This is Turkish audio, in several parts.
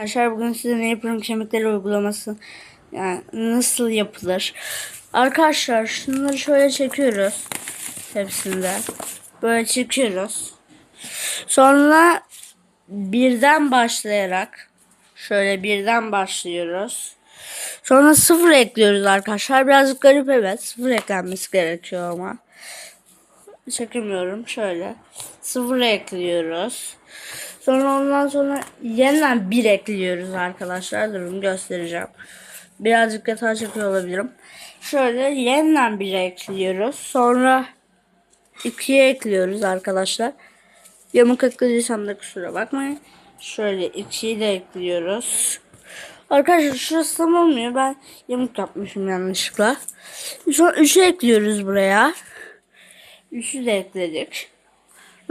Arkadaşlar bugün size ne yapıyorum kemikleri uygulaması yani nasıl yapılır. Arkadaşlar şunları şöyle çekiyoruz hepsinden. Böyle çekiyoruz. Sonra birden başlayarak şöyle birden başlıyoruz. Sonra sıfır ekliyoruz arkadaşlar. Birazcık garip evet. Sıfır eklenmesi gerekiyor ama. Çekemiyorum. Şöyle. Sıfır ekliyoruz. Sonra ondan sonra yeniden bir ekliyoruz arkadaşlar. Durun göstereceğim. Birazcık yatağa çekiyor olabilirim. Şöyle yeniden bir ekliyoruz. Sonra ikiye ekliyoruz arkadaşlar. Yamuk eklediysem de kusura bakmayın. Şöyle ikiyi de ekliyoruz. Arkadaşlar şurası tam olmuyor. Ben yamuk yapmışım yanlışlıkla. Sonra 3'ü ekliyoruz buraya. 3'ü de ekledik.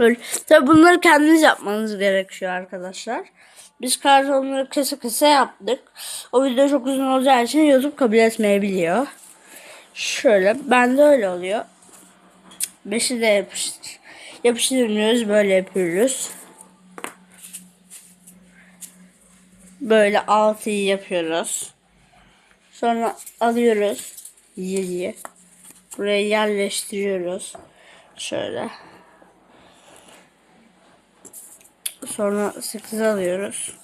Böyle. Tabi bunları kendiniz yapmanız gerekiyor arkadaşlar. Biz kartonları kese kese yaptık. O video çok uzun olacağı için YouTube kabul etmeyebiliyor. Şöyle. Bende öyle oluyor. Beşi de yapıştır. Yapıştırmıyoruz. Böyle yapıyoruz. Böyle altıyı yapıyoruz. Sonra alıyoruz. Yediyi. Buraya yerleştiriyoruz. Şöyle. Sonra 8 alıyoruz.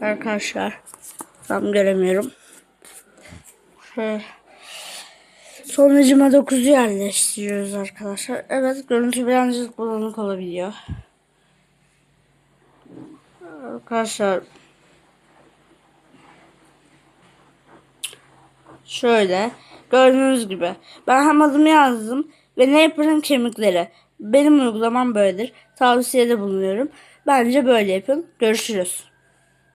Arkadaşlar. Tam göremiyorum. Sonucuma 9'u yerleştiriyoruz arkadaşlar. Evet görüntü birazcık bulanık olabiliyor. Arkadaşlar. Şöyle. Gördüğünüz gibi. Ben hem adımı yazdım ve yaparım kemikleri. Benim uygulamam böyledir. Tavsiyede bulunuyorum. Bence böyle yapın. Görüşürüz.